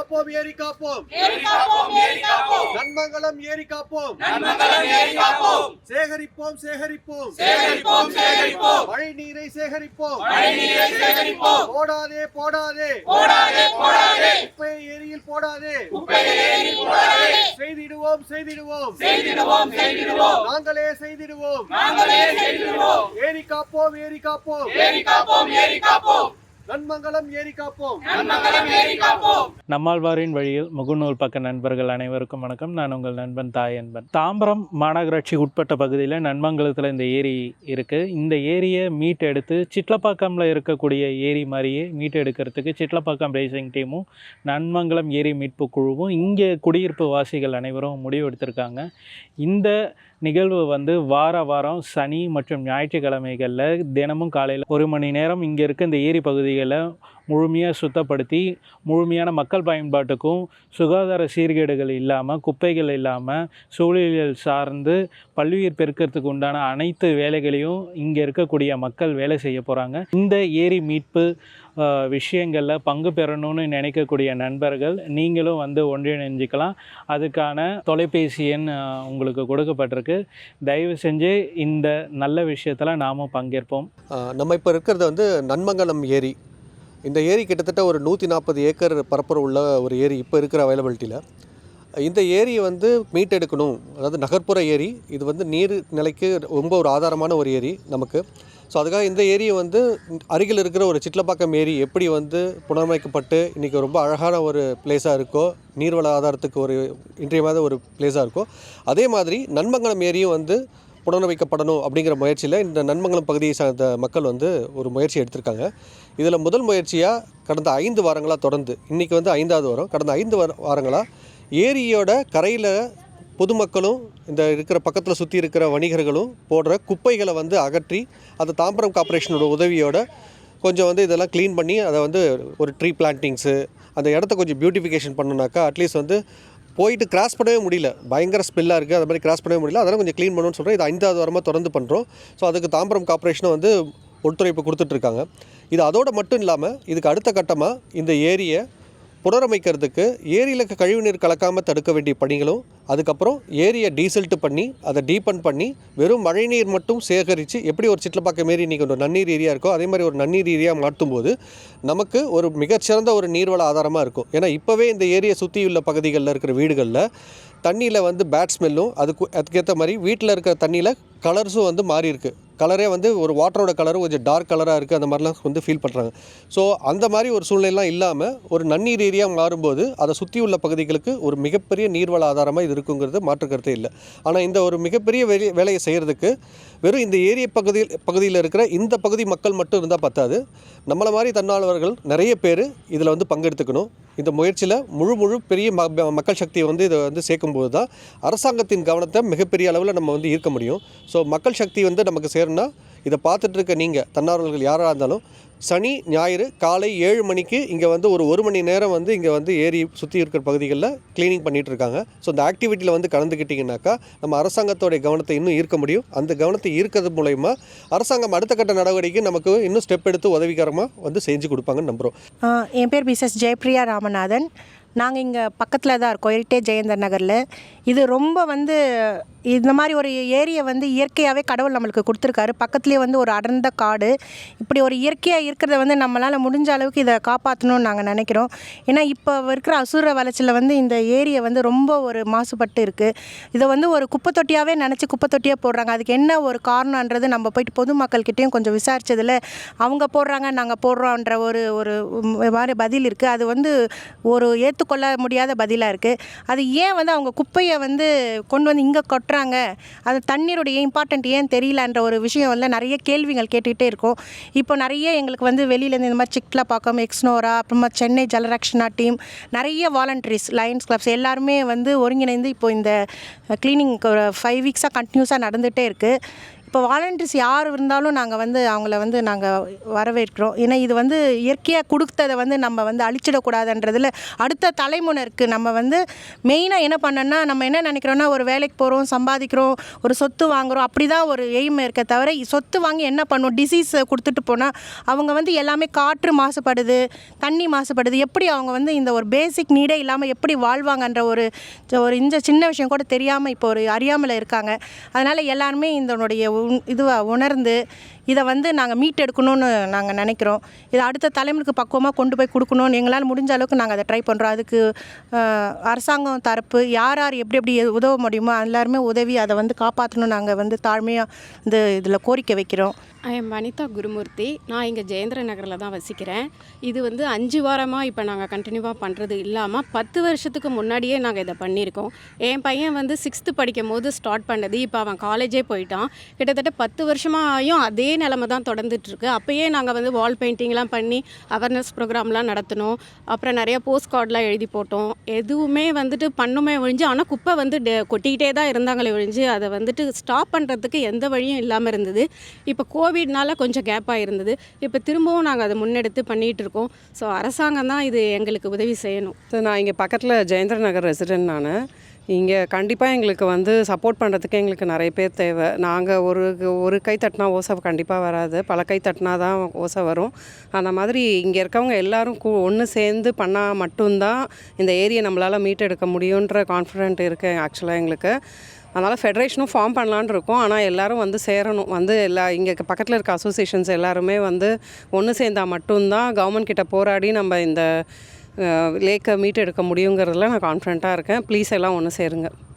காப்போம் ஏரி காப்போம் நன்மங்கலம் ஏரி காப்போம் சேகரிப்போம் சேகரிப்போம். மழை நீரை சேகரிப்போம். போடாதே போடாதே. குப்பையை ஏரியில் போடாதே. செய்திடுவோம் செய்திடுவோம். நாங்களே செய்திடுவோம். ஏரி காப்போம் ஏரி காப்போம் நன்மங்கலம் ஏரி காப்போம். நம்மாழ்வாரின் வழியில் முகநூல் பக்க நண்பர்கள் அனைவருக்கும் வணக்கம். நான் உங்கள் நண்பன் தாய் அன்பன் தாம்பரம் மாநகராட்சி உட்பட்ட பகுதியில் நன்மங்கலத்தில் இந்த ஏரி இருக்குது இந்த ஏரியை மீட் எடுத்து சிட்லப்பாக்கமில் இருக்கக்கூடிய ஏரி மாதிரியே மீட் எடுக்கிறதுக்கு சிட்லப்பாக்கம் ரேசிங் டீமும் நன்மங்கலம் ஏரி மீட்பு குழுவும் இங்கே குடியிருப்பு வாசிகள் அனைவரும் முடிவு எடுத்திருக்காங்க இந்த நிகழ்வு வந்து வார வாரம் சனி மற்றும் ஞாயிற்றுக்கிழமைகளில் தினமும் காலையில் ஒரு மணி நேரம் இங்கே இருக்க இந்த ஏரி பகுதிகளை முழுமையாக சுத்தப்படுத்தி முழுமையான மக்கள் பயன்பாட்டுக்கும் சுகாதார சீர்கேடுகள் இல்லாமல் குப்பைகள் இல்லாமல் சூழலியல் சார்ந்து பல்லுயிர் பெருக்கிறதுக்கு உண்டான அனைத்து வேலைகளையும் இங்கே இருக்கக்கூடிய மக்கள் வேலை செய்ய போகிறாங்க. இந்த ஏரி மீட்பு விஷயங்களில் பங்கு பெறணும்னு நினைக்கக்கூடிய நண்பர்கள் நீங்களும் வந்து ஒன்றிணைஞ்சிக்கலாம். அதுக்கான தொலைபேசி எண் உங்களுக்கு கொடுக்கப்பட்டிருக்கு. தயவு செஞ்சு இந்த நல்ல விஷயத்தில் நாமும் பங்கேற்போம். நம்ம இப்போ இருக்கிறது வந்து நன்மங்கலம் ஏரி. இந்த ஏரி கிட்டத்தட்ட ஒரு நூற்றி நாற்பது ஏக்கர் பரப்புரை உள்ள ஒரு ஏரி இப்போ இருக்கிற அவைலபிலிட்டியில் இந்த ஏரியை வந்து மீட்டெடுக்கணும். அதாவது நகர்ப்புற ஏரி இது வந்து நீர் நிலைக்கு ரொம்ப ஒரு ஆதாரமான ஒரு ஏரி நமக்கு. ஸோ அதுக்காக இந்த ஏரியை வந்து அருகில் இருக்கிற ஒரு சிட்லப்பாக்கம் ஏரி எப்படி வந்து புனரமைக்கப்பட்டு இன்றைக்கி ரொம்ப அழகான ஒரு பிளேஸாக இருக்கோ நீர்வள ஆதாரத்துக்கு ஒரு இன்றியமையாத ஒரு பிளேஸாக இருக்கோ அதே மாதிரி நன்மங்கலம் ஏரியும் வந்து புனரமைக்கப்படணும் அப்படிங்கிற முயற்சியில் இந்த நன்மங்கலம் பகுதியை சார்ந்த மக்கள் வந்து ஒரு முயற்சி எடுத்திருக்காங்க. இதில் முதல் முயற்சியாக கடந்த ஐந்து வாரங்களாக தொடர்ந்து இன்றைக்கி வந்து ஐந்தாவது வாரம் கடந்த ஐந்து வார வாரங்களாக ஏரியோட கரையில் பொதுமக்களும் இந்த இருக்கிற பக்கத்தில் சுற்றி இருக்கிற வணிகர்களும் போடுற குப்பைகளை வந்து அகற்றி அந்த தாம்பரம் கார்ப்பரேஷனோட உதவியோட கொஞ்சம் வந்து இதெல்லாம் க்ளீன் பண்ணி அதை வந்து ஒரு ட்ரீ பிளான்டிங்ஸு அந்த இடத்த கொஞ்சம் பியூட்டிஃபிகேஷன் பண்ணுனாக்கா அட்லீஸ்ட் வந்து போயிட்டு கிராஸ் பண்ணவே முடியல. பயங்கர ஸ்மெல்லாக இருக்குது அது மாதிரி கிராஸ் பண்ணவே முடியல. அதெல்லாம் கொஞ்சம் க்ளீன் பண்ணணும்னு சொல்கிறேன் இது ஐந்தாவது வாரமாக தொடர்ந்து பண்ணுறோம் ஸோ அதுக்கு தாம்பரம் கார்ப்பரேஷனும் வந்து ஒத்துழைப்பு கொடுத்துட்ருக்காங்க இது அதோடு மட்டும் இல்லாமல் இதுக்கு அடுத்த கட்டமாக இந்த ஏரியை புனரமைக்கிறதுக்கு ஏரியில் கழிவுநீர் கலக்காமல் தடுக்க வேண்டிய பணிகளும் அதுக்கப்புறம் ஏரியை டீசல்ட்டு பண்ணி அதை டீபன் பண்ணி வெறும் மழைநீர் மட்டும் சேகரித்து எப்படி ஒரு சிட்லப்பாக்கம் ஏரி இன்றைக்கி ஒரு நன்னீர் ஏரியா இருக்கோ அதே மாதிரி ஒரு நன்னீர் ஏரியா மாற்றும் போது நமக்கு ஒரு மிகச்சிறந்த ஒரு நீர்வள ஆதாரமாக இருக்கும். ஏன்னா இப்போவே இந்த ஏரியை சுற்றியுள்ள பகுதிகளில் இருக்கிற வீடுகளில் தண்ணியில் வந்து பேட் ஸ்மெல்லும் அதுக்கு அதுக்கேற்ற மாதிரி வீட்டில் இருக்கிற தண்ணியில் கலர்ஸும் வந்து மாறி இருக்குது கலரே வந்து ஒரு வாட்டரோட கலரும் கொஞ்சம் டார்க் கலராக இருக்குது அந்த மாதிரிலாம் வந்து ஃபீல் பண்ணுறாங்க ஸோ அந்த மாதிரி ஒரு சூழ்நிலைலாம் இல்லாமல் ஒரு நன்னீர் ஏரியா மாறும்போது அதை சுற்றி உள்ள பகுதிகளுக்கு ஒரு மிகப்பெரிய நீர்வள ஆதாரமாக இது இருக்குங்கிறது மாற்று கருத்தே இல்லை. ஆனால் இந்த ஒரு மிகப்பெரிய வேலை வேலையை செய்கிறதுக்கு வெறும் இந்த ஏரிய பகுதியில் பகுதியில் இருக்கிற இந்த பகுதி மக்கள் மட்டும் இருந்தால் பத்தாது. நம்மளை மாதிரி தன்னார்வர்கள் நிறைய பேர் இதில் வந்து பங்கெடுத்துக்கணும். இந்த முயற்சியில் முழு முழு பெரிய ம- மக்கள் சக்தியை வந்து இதை வந்து சேர்க்கும்போது தான் அரசாங்கத்தின் கவனத்தை மிகப்பெரிய அளவில் நம்ம வந்து ஈர்க்க முடியும். ஸோ மக்கள் சக்தி வந்து நமக்கு சேரணும்னா இதை பார்த்துட்டு இருக்க நீங்கள் தன்னார்வலர்கள் யாராக இருந்தாலும் சனி ஞாயிறு காலை ஏழு மணிக்கு இங்கே வந்து ஒரு ஒரு மணி நேரம் வந்து இங்கே வந்து ஏரி சுற்றி இருக்கிற பகுதிகளில் க்ளீனிங் பண்ணிகிட்டு இருக்காங்க ஸோ இந்த ஆக்டிவிட்டியில் வந்து கலந்துக்கிட்டிங்கனாக்கா நம்ம அரசாங்கத்தோடைய கவனத்தை இன்னும் ஈர்க்க முடியும். அந்த கவனத்தை ஈர்க்கிறது மூலயமா அரசாங்கம் அடுத்த கட்ட நடவடிக்கை நமக்கு இன்னும் ஸ்டெப் எடுத்து உதவிகரமாக வந்து செஞ்சு கொடுப்பாங்கன்னு நம்புகிறோம் என் பேர் பிசஸ் ஜெயப்ரியா ராமநாதன். நாங்கள் இங்கே பக்கத்தில் தான் இருக்கோம். எரிட்டே ஜெயந்தர் நகரில். இது ரொம்ப வந்து இந்த மாதிரி ஒரு ஏரியை வந்து இயற்கையாகவே கடவுள் நம்மளுக்கு கொடுத்துருக்காரு. பக்கத்துலேயே வந்து ஒரு அடர்ந்த காடு. இப்படி ஒரு இயற்கையாக இருக்கிறத வந்து நம்மளால் முடிஞ்ச அளவுக்கு இதை காப்பாற்றணும்னு நாங்கள் நினைக்கிறோம். ஏன்னா இப்போ இருக்கிற அசுர வளர்ச்சியில் வந்து இந்த ஏரியை வந்து ரொம்ப ஒரு மாசுபட்டு இருக்குது இதை வந்து ஒரு குப்பை தொட்டியாகவே நினச்சி குப்பை தொட்டியாக போடுறாங்க. அதுக்கு என்ன ஒரு காரணன்றது நம்ம போயிட்டு பொதுமக்கள்கிட்டையும் கொஞ்சம் விசாரித்ததில் அவங்க போடுறாங்க நாங்கள் போடுறோன்ற ஒரு ஒரு மாதிரி பதில் இருக்குது அது வந்து ஒரு ஏற்றுக்கொள்ள முடியாத பதிலாக இருக்குது அது ஏன் வந்து அவங்க குப்பையை வந்து கொண்டு வந்து இங்கே கொட்டுறாங்க. அது தண்ணீருடைய இம்பார்ட்டன்ட் ஏன் தெரியலன்ற ஒரு விஷயம் வந்து நிறைய கேள்விகள் கேட்டுக்கிட்டே இருக்கும். இப்போ நிறைய எங்களுக்கு வந்து வெளியிலேருந்து இந்த மாதிரி சிக்லா பாக்கம் எக்ஸ்னோரா அப்புறமா சென்னை ஜலரக்ஷனா டீம் நிறைய வாலண்டரிஸ் லயன்ஸ் கிளப்ஸ் எல்லாருமே வந்து ஒருங்கிணைந்து இப்போ இந்த க்ளீனிங் ஒரு ஃபைவ் வீக்ஸாக கண்டினியூஸாக நடந்துகிட்டே இருக்குது இப்போ வாலண்டியர்ஸ் யார் இருந்தாலும் நாங்கள் வந்து அவங்கள வந்து நாங்கள் வரவேற்கிறோம். ஏன்னா இது வந்து இயற்கையாக கொடுத்ததை வந்து நம்ம வந்து அழிச்சிடக்கூடாதுன்றதில் அடுத்த தலைமுறைக்கு நம்ம வந்து மெயினாக என்ன பண்ணோன்னா நம்ம என்ன நினைக்கிறோன்னா ஒரு வேலைக்கு போகிறோம் சம்பாதிக்கிறோம் ஒரு சொத்து வாங்குகிறோம் அப்படி தான் ஒரு எய்ம் இருக்க தவிர சொத்து வாங்கி என்ன பண்ணும்? டிசீஸ் கொடுத்துட்டு போனால் அவங்க வந்து எல்லாமே காற்று மாசுபடுது தண்ணி மாசுபடுது. எப்படி அவங்க வந்து இந்த ஒரு பேசிக் நீடே இல்லாமல் எப்படி வாழ்வாங்கன்ற ஒரு ஒரு இந்த சின்ன விஷயம் கூட தெரியாமல் இப்போ ஒரு அறியாமல் இருக்காங்க. அதனால் எல்லாருமே இதனுடைய இதுவாக உணர்ந்து இதை வந்து நாங்கள் மீட்டெடுக்கணும்னு நாங்கள் நினைக்கிறோம். இதை அடுத்த தலைமுறைக்கு பக்குவமாக கொண்டு போய் கொடுக்கணும்னு எங்களால் முடிஞ்ச அளவுக்கு நாங்கள் அதை ட்ரை பண்ணுறோம் அதுக்கு அரசாங்கம் தரப்பு யார் யார் எப்படி எப்படி உதவ முடியுமோ எல்லாருமே உதவி அதை வந்து காப்பாற்றணும் நாங்கள் வந்து தாழ்மையாக இந்த இதில் கோரிக்கை வைக்கிறோம். ஐ எம் வனிதா குருமூர்த்தி நான் இங்கே ஜெயேந்திர நகரில் தான் வசிக்கிறேன். இது வந்து அஞ்சு வாரமாக இப்போ நாங்கள் கண்டினியூவாக பண்ணுறது இல்லாமல் பத்து வருஷத்துக்கு முன்னாடியே நாங்கள் இதை பண்ணியிருக்கோம். என் பையன் வந்து சிக்ஸ்த்து படிக்கும் போது ஸ்டார்ட் பண்ணது. இப்போ அவன் காலேஜே போயிட்டான். கிட்டத்தட்ட பத்து வருஷமாக ஆயும் அதே நிலமை தான் தொடர்ந்துட்டுருக்கு. அப்போயே நாங்கள் வந்து வால் பெயிண்டிங்லாம் பண்ணி அவேர்னஸ் ப்ரோக்ராம்லாம் நடத்தினோம். அப்புறம் நிறைய போஸ்ட் கார்டெலாம் எழுதி போட்டோம். எதுவுமே வந்துட்டு பண்ணுமே ஒழிஞ்சு ஆனால் குப்பை வந்து டெ- கொட்டிக்கிட்டே தான் இருந்தாங்களே ஒழிஞ்சு அதை வந்துட்டு ஸ்டாப் பண்ணுறதுக்கு எந்த வழியும் இல்லாமல் இருந்தது. இப்போ கோவிட்னால கொஞ்சம் கேப்பாக இருந்தது இப்போ திரும்பவும் நாங்கள் அதை முன்னெடுத்து பண்ணிகிட்டு இருக்கோம். ஸோ அரசாங்கம் தான் இது எங்களுக்கு உதவி செய்யணும். சார் நான் இங்கே பக்கத்தில் ஜெயேந்திர நகர் ரெசிடென்ட் நான். இங்கே கண்டிப்பாக எங்களுக்கு வந்து சப்போர்ட் பண்ணுறதுக்கு எங்களுக்கு நிறைய பேர் தேவை. நாங்கள் ஒரு ஒரு கை தட்டினா ஓசை கண்டிப்பாக வராது. பல கை தட்டினா தான் ஓசை வரும். அந்த மாதிரி இங்கே இருக்கவங்க எல்லாரும் ஒன்று சேர்ந்து பண்ணால் மட்டும்தான் இந்த ஏரியை நம்மளால் மீட்டெடுக்க முடியுன்ற கான்ஃபிடென்ட் இருக்குது ஆக்சுவலாக எங்களுக்கு. அதனால் ஃபெடரேஷனும் ஃபார்ம் பண்ணலான்னு இருக்கோம். ஆனால் எல்லோரும் வந்து சேரணும். வந்து எல்லா இங்கே பக்கத்தில் இருக்க அசோசியேஷன்ஸ் எல்லாருமே வந்து ஒன்று சேர்ந்தால் மட்டும்தான் கவர்மெண்ட் கிட்ட போராடி நம்ம இந்த லேக்கை மீட் எடுக்க முடியுங்கிறதுல நான் கான்ஃபிடண்ட்டாக இருக்கேன். ப்ளீஸ் எல்லாம் ஒன்று சேருங்க.